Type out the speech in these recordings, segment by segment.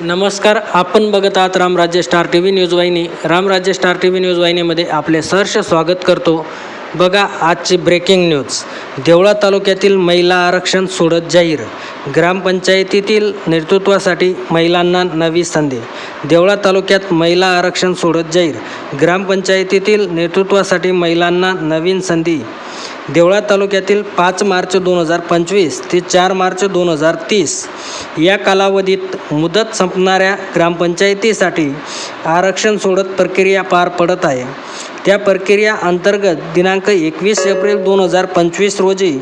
नमस्कार आपण बघत आहात Ramrajya star T V news वाहिनी. Ramrajya star T V news वाहिनीमध्ये आपले सहर्ष स्वागत करतो. बघा आजची ब्रेकिंग न्यूज देवळा तालुक्यातील महिला आरक्षण सोडत जाहीर. ग्रामपंचायतीतील नेतृत्वासाठी महिलांना नवी संधी. देवळा तालुक्यात महिला आरक्षण सोडत जाहीर. ग्रामपंचायतीतील नेतृत्वासाठी महिलांना नवीन संधी. देवळा तालुक्यातील पाच मार्च दोन हजार पंचवीस ते चार मार्च दोन हजार तीस. या कालावधीत मुदत संपणाऱ्या ग्रामपंचायतीसाठी आरक्षण सोडत प्रक्रिया पार पडत आहे. त्या प्रक्रिया अंतर्गत दिनांक एकवीस एप्रिल दोन हजार पंचवीस रोजी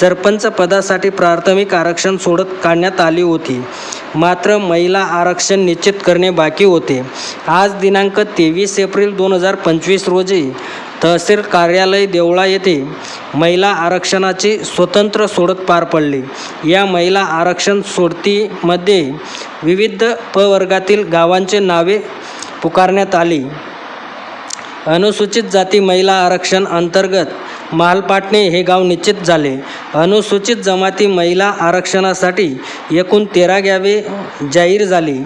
सरपंच पदासाठी प्राथमिक आरक्षण सोडत काढण्यात आली होती. मात्र महिला आरक्षण निश्चित करणे बाकी होते. आज दिनांक तेवीस एप्रिल दोन हजार पंचवीस रोजी तहसील कार्यालय देवळा येथे महिला आरक्षणाची स्वतंत्र सोडत पार पडली. या महिला आरक्षण सोडतीमध्ये विविध प्रवर्गातील गावांचे नावे पुकारण्यात आली. अनुसूचित जाती महिला आरक्षण अंतर्गत मालपाटणे हे गाव निश्चित झाले. अनुसूचित जमाती महिला आरक्षणासाठी एकूण तेरा गावे जाहीर झाली.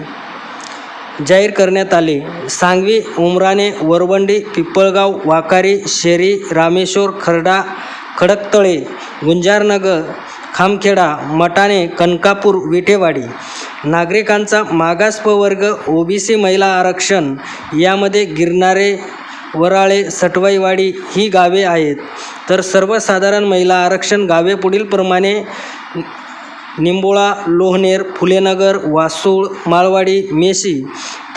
जाहीर करण्यात आले. सांगवी उमराणे वरवंडी पिंपळगाव वाकारी शेरी रामेश्वर खरडा खडकतळे गुंजारनगर खामखेडा मटाणे कनकापूर विठेवाडी. नागरिकांचा मागास प्रवर्ग ओबीसी महिला आरक्षण यामध्ये गिरणारे वराळे सटवाईवाडी ही गावे आहेत. तर सर्वसाधारण महिला आरक्षण गावे पुढीलप्रमाणे निंबोळा लोहनेर फुलेनगर वासूळ माळवाडी मेशी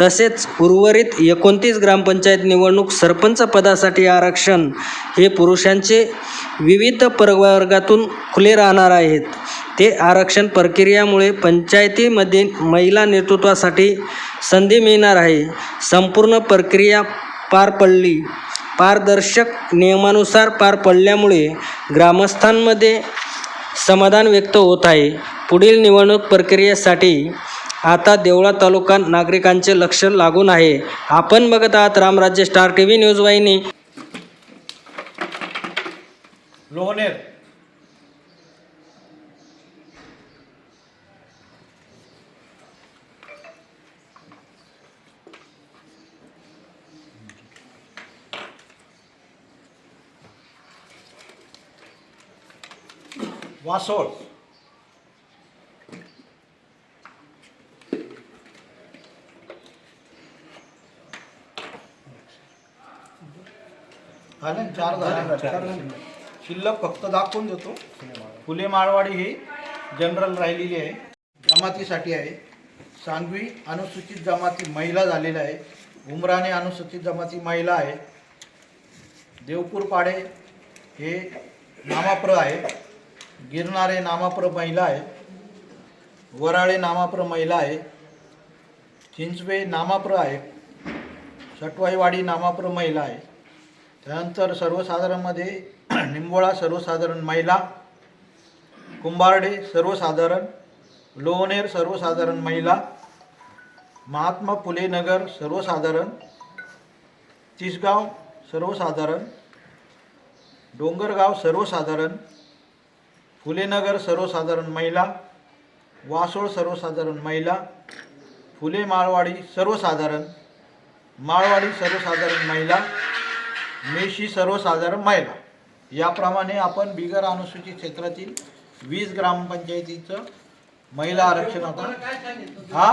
तसेच उर्वरित एकोणतीस ग्रामपंचायत निवडणूक सरपंच पदासाठी आरक्षण हे पुरुषांचे विविध प्रवर्गातून खुले राहणार आहेत. ते आरक्षण प्रक्रियामुळे पंचायतीमध्ये महिला नेतृत्वासाठी संधी मिळणार आहे. संपूर्ण प्रक्रिया पार पडली. पारदर्शक नियमानुसार पार पडल्यामुळे ग्रामस्थांमध्ये समाधान व्यक्त होत आहे. पुढील निवडणूक प्रक्रियेसाठी आता देवळा तालुका नागरिकांचे लक्ष लागून आहे. आपण बघत आहात Ramrajya star T V news वाहिनी. लोहनेर. वासोळ. झाले ना? चार झाले. शिल्लक फक्त दाखवून देतो. फुले माळवाडी ही जनरल राहिलेली आहे. जमातीसाठी आहे. सांगवी अनुसूचित जमाती महिला झालेला आहे. उमराणे अनुसूचित जमाती महिला आहे. देवपूर पाडे हे नामाप्र आहे. गिरणारे नामाप्र महिला आहे वराळे नामाप्र महिला आहे चिंचवे नामाप्र आहे सटवाईवाडी नामाप्र महिला आहे. त्यानंतर सर्वसाधारणमध्ये निंबोळा सर्वसाधारण महिला कुंभारडे सर्वसाधारण लोहनेर सर्वसाधारण महिला महात्मा फुले नगर सर्वसाधारण तिसगाव सर्वसाधारण डोंगरगाव सर्वसाधारण फुलेनगर सर्वसाधारण महिला वासोळ सर्वसाधारण महिला फुले माळवाडी सर्वसाधारण माळवाडी सर्वसाधारण महिला मेशी सर्वसाधारण महिला. याप्रमाणे आपण बिगर अनुसूचित क्षेत्रातील वीस ग्रामपंचायतीचं महिला आरक्षण आता हा?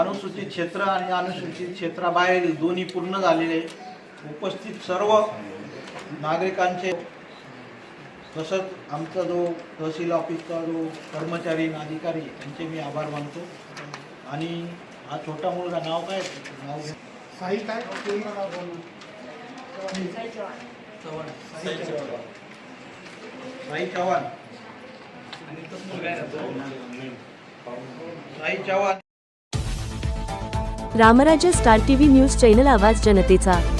अनुसूचित क्षेत्र आणि अनुसूचित क्षेत्राबाहेर दोन्ही पूर्ण झालेले. उपस्थित सर्व नागरिकांचे तसंच आमचा जो तहसील ऑफिसचा जो कर्मचारी आणि अधिकारी यांचे मी आभार मानतो. आणि हा छोटा मुलगा नाव काय? नाव. साई काय? पूर्ण नाव बोलू. Sai Chavan. Sai Chavan. Ramrajya star TV news channel आवाज जनतेचा.